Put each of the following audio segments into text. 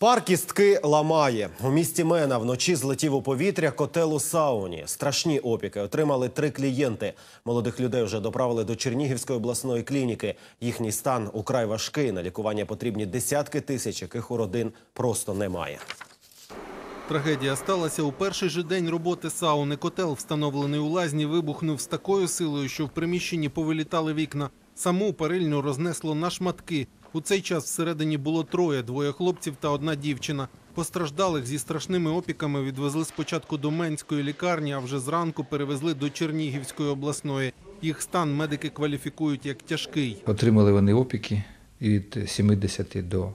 Пар кістки ламає. У місті Мена вночі злетів у повітря котел у сауні. Страшні опіки отримали три клієнти. Молодих людей вже доправили до Чернігівської обласної клініки. Їхній стан украй важкий. На лікування потрібні десятки тисяч, яких у родин просто немає. Трагедія сталася у перший же день роботи сауни. Котел, встановлений у лазні, вибухнув з такою силою, що в приміщенні повилітали вікна. Саму парильню рознесло на шматки. У цей час всередині було троє: двоє хлопців та одна дівчина. Постраждалих зі страшними опіками відвезли спочатку до Менської лікарні, а вже зранку перевезли до Чернігівської обласної. Їх стан медики кваліфікують як тяжкий. Отримали вони опіки від 70 до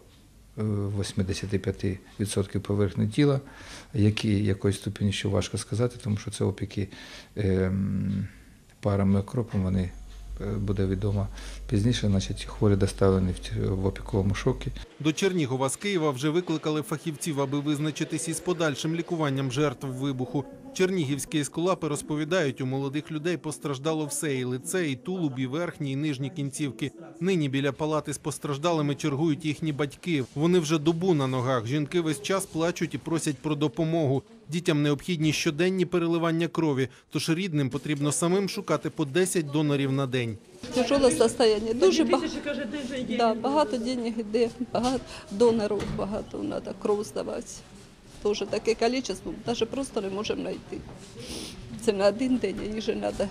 е, 85% поверхні тіла, які якоїсь ступені ще важко сказати, тому що це опіки ем, парами окропом, вони е, буде відомо пізніше. Значить, хворі доставлені в опіковому шокі. До Чернігова з Києва вже викликали фахівців, аби визначитись із подальшим лікуванням жертв вибуху. Чернігівські ескулапи розповідають, у молодих людей постраждало все – і лице, і тулуб, і верхні, і нижні кінцівки. Нині біля палати з постраждалими чергують їхні батьки. Вони вже добу на ногах. Жінки весь час плачуть і просять про допомогу. Дітям необхідні щоденні переливання крові, тож рідним потрібно самим шукати по 10 донорів на день. Тяжеле состояние. Дуже багато, да, багато денег йде, багато донорів багато треба кров здавати Тоже таке кількість, навіть просто не можемо знайти. Це на один день, а їх же треба,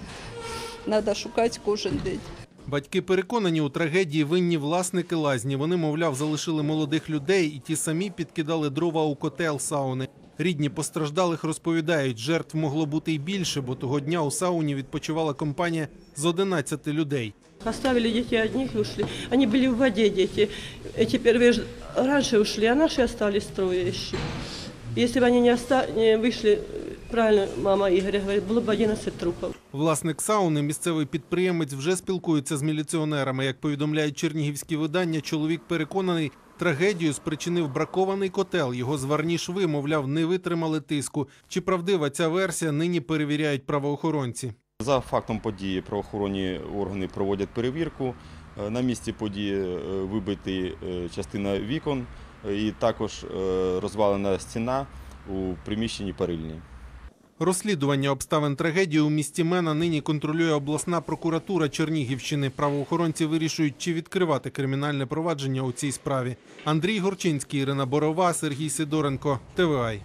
треба шукати кожен день. Батьки переконані, у трагедії винні власники лазні. Вони, мовляв, залишили молодих людей і ті самі підкидали дрова у котел сауни. Рідні постраждалих розповідають, жертв могло бути й більше, бо того дня у сауні відпочивала компанія з 11 людей. Оставили детей одних и ушли. Они были в воде, дети. Эти первые ж- раньше ушли, а наши остались трое еще. Если бы они не, оста... не вышли, правильно мама Игоря говорит, было бы 11 трупов. Власник сауни, місцевий підприємець, вже спілкується з міліціонерами. Як повідомляють чернігівські видання, чоловік переконаний, трагедію спричинив бракований котел. Його зварні шви, мовляв, не витримали тиску. Чи правдива ця версія, нині перевіряють правоохоронці. За фактом події правоохоронні органи проводять перевірку. Е, На місці події е, вибиті е, частина вікон е, і також е, розвалена стіна у приміщенні парильні. Розслідування обставин трагедії у місті Мена нині контролює обласна прокуратура Чернігівщини. Правоохоронці вирішують, чи відкривати кримінальне провадження у цій справі. Андрій Горчинський, Ірина Борова, Сергій Сидоренко, ТВАЙ.